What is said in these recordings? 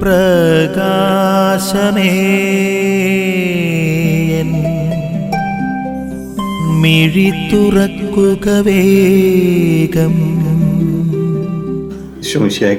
പ്രകാശമേ. മിഴി തുറക്കുക വേഗം.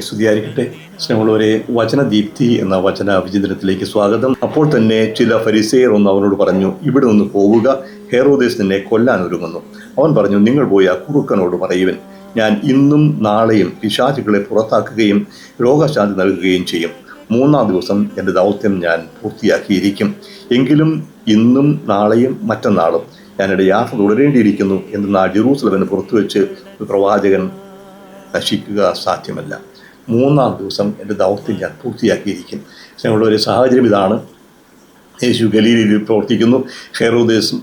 സ്തുതിയായിരിക്കട്ടെ. സ്നേഹമുള്ളവരെ വചനദീപ്തി എന്ന വചന വിചിന്തനത്തിലേക്ക് സ്വാഗതം. അപ്പോൾ തന്നെ ചില ഫരിസേർ ഒന്ന് അവനോട് പറഞ്ഞു ഇവിടെ നിന്ന് പോവുക. ഹെറോദേസ് നിന്നെ കൊല്ലാൻ ഒരുങ്ങുന്നു. അവൻ പറഞ്ഞു നിങ്ങൾ പോയി ആ കുറുക്കനോട് പറയുവൻ. ഞാൻ ഇന്നും നാളെയും പിശാചുകളെ പുറത്താക്കുകയും രോഗശാന്തി നൽകുകയും ചെയ്യും. മൂന്നാം ദിവസം എന്റെ ദൗത്യം ഞാൻ പൂർത്തിയാക്കിയിരിക്കും. എങ്കിലും ഇന്നും നാളെയും മറ്റന്നാളും ഞാൻ എന്റെ യാത്ര തുടരേണ്ടിയിരിക്കുന്നു എന്നാൽ ജെറൂസലമിന് പുറത്തു വെച്ച് ഒരു പ്രവാചകൻ നശിക്കുക സാധ്യമല്ല. മൂന്നാം ദിവസം എന്റെ ദൗത്യം ഞാൻ പൂർത്തിയാക്കിയിരിക്കും. ഞങ്ങളുടെ ഒരു സാഹചര്യം ഇതാണ്. യേശു ഗലീലയിൽ പ്രവർത്തിക്കുന്നു. ഹെറോദേസ്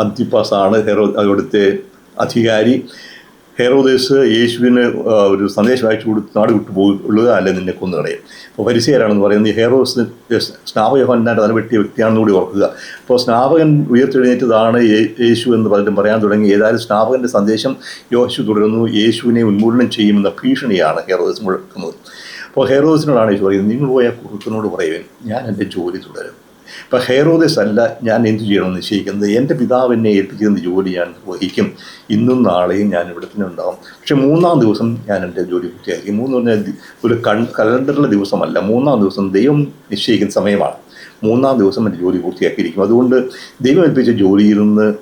അന്തിപ്പാസാണ് ഹെറോ അവിടുത്തെ അധികാരി. ഹെറോദേസ് യേശുവിന് ഒരു സന്ദേശം അയച്ചു കൊടുത്ത് നാട് വിട്ടു പോകുക അല്ലെ നിന്നെ കൊന്നു കളയും? അപ്പോൾ പരിസയരാണെന്ന് പറയുന്നത് ഹെറോസ് സ്നാപകയോഹന്നാന്റെ തല വെട്ടിയ വ്യക്തിയാണെന്ന് കൂടി ഓർക്കുക. അപ്പോൾ സ്നാപകൻ ഉയർത്തെഴുന്നേറ്റതാണ് യേശു എന്ന് പലരും പറയാൻ തുടങ്ങി. ഏതായാലും സ്നാപകന്റെ സന്ദേശം യോശു തുടരുന്നു. യേശുവിനെ ഉന്മൂലനം ചെയ്യുമെന്ന ഭീഷണിയാണ് ഹെറോദേസ് മുഴക്കുന്നത്. അപ്പോൾ ഹെറോസിനോടാണ് യേശു പറയുന്നത് നിങ്ങൾ പോയ കുറുക്കനോട് പറയുവേൻ. ഞാൻ എന്റെ ജോലി തുടരും. ഇപ്പം ഹെയറോദസ് അല്ല ഞാൻ എന്ത് ചെയ്യണമെന്ന് നിശ്ചയിക്കുന്നത്? എന്റെ പിതാവ് എന്നെ ഏൽപ്പിച്ചിരുന്ന ജോലി ഞാൻ വഹിക്കും. ഇന്നും നാളെയും ഞാൻ ഇവിടെ തന്നെ ഉണ്ടാകും പക്ഷെ മൂന്നാം ദിവസം ഞാൻ എന്റെ ജോലി പൂർത്തിയാക്കി. മൂന്ന് പറഞ്ഞാൽ ഒരു കൺ കലണ്ടറിലെ ദിവസമല്ല. മൂന്നാം ദിവസം ദൈവം നിശ്ചയിക്കുന്ന സമയമാണ്. മൂന്നാം ദിവസം എന്റെ ജോലി പൂർത്തിയാക്കിയിരിക്കും. അതുകൊണ്ട് ദൈവം ഏൽപ്പിച്ച ജോലിയിൽ നിന്ന്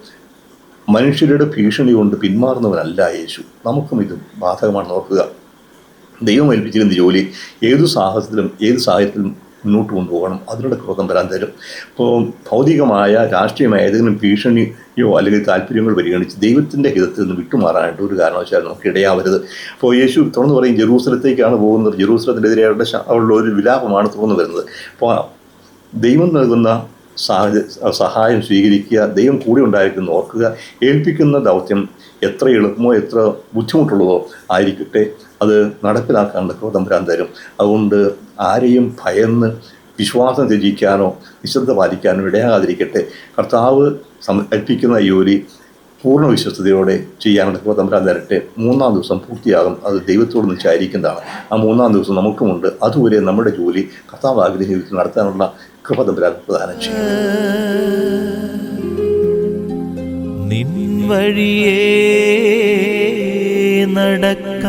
മനുഷ്യരുടെ ഭീഷണി കൊണ്ട് പിന്മാറുന്നവനല്ല യേശു. നമുക്കും ഇത് ബാധകമാണ് നോക്കുക ദൈവം ഏൽപ്പിച്ചിരുന്ന ജോലി ഏതു സാഹസത്തിലും ഏത് സാഹചര്യത്തിലും മുന്നോട്ട് കൊണ്ടുപോകണം. അതിനുള്ള ക്രോധം വരാൻ തരും. ഇപ്പോൾ ഭൗതികമായ രാഷ്ട്രീയമായ ഏതെങ്കിലും ഭീഷണിയോ അല്ലെങ്കിൽ താല്പര്യങ്ങൾ പരിഗണിച്ച് ദൈവത്തിന്റെ ഹിതത്തിൽ നിന്ന് വിട്ടുമാറാനായിട്ട് ഒരു കാരണവശാലും നമുക്ക് ഇടയാവരുത്. അപ്പോൾ യേശു തുറന്നു പറയും ജെറൂസലത്തേക്കാണ് പോകുന്നത്. ജെറൂസലത്തിനെതിരെ അവരുടെ അവരുടെ ഒരു വിലാപമാണ് തുറന്നു വരുന്നത്. അപ്പോൾ ദൈവം നൽകുന്ന സാഹച സഹായം സ്വീകരിക്കുക ദൈവം കൂടെ ഉണ്ടായിരിക്കുന്നു ഓർക്കുക ഏൽപ്പിക്കുന്ന ദൗത്യം എത്ര എളുപ്പമോ എത്ര ബുദ്ധിമുട്ടുള്ളതോ ആയിരിക്കട്ടെ അത് നടപ്പിലാക്കാനുള്ള വരാൻ തരും. അതുകൊണ്ട് ആരെയും ഭയന്ന് വിശ്വാസം ത്യജിക്കാനോ നിശ്ശബ്ദ പാലിക്കാനോ ഇടയാകാതിരിക്കട്ടെ. കർത്താവ് സമർപ്പിക്കുന്ന ജോലി പൂർണ വിശ്വസ്തയോടെ ചെയ്യാനുള്ള തമ്പരാൻ തരട്ടെ. മൂന്നാം ദിവസം പൂർത്തിയാകും അത് ദൈവത്തോട് നിശ്ചയായിരിക്കുന്നതാണ് ആ മൂന്നാം ദിവസം നമുക്കുമുണ്ട്. അതുവരെ നമ്മുടെ ജോലി കർത്താവ് ആഗ്രഹിച്ച് നടത്താനുള്ള കൃപ തമ്പരാൻ പ്രദാനം ചെയ്യും നടക്ക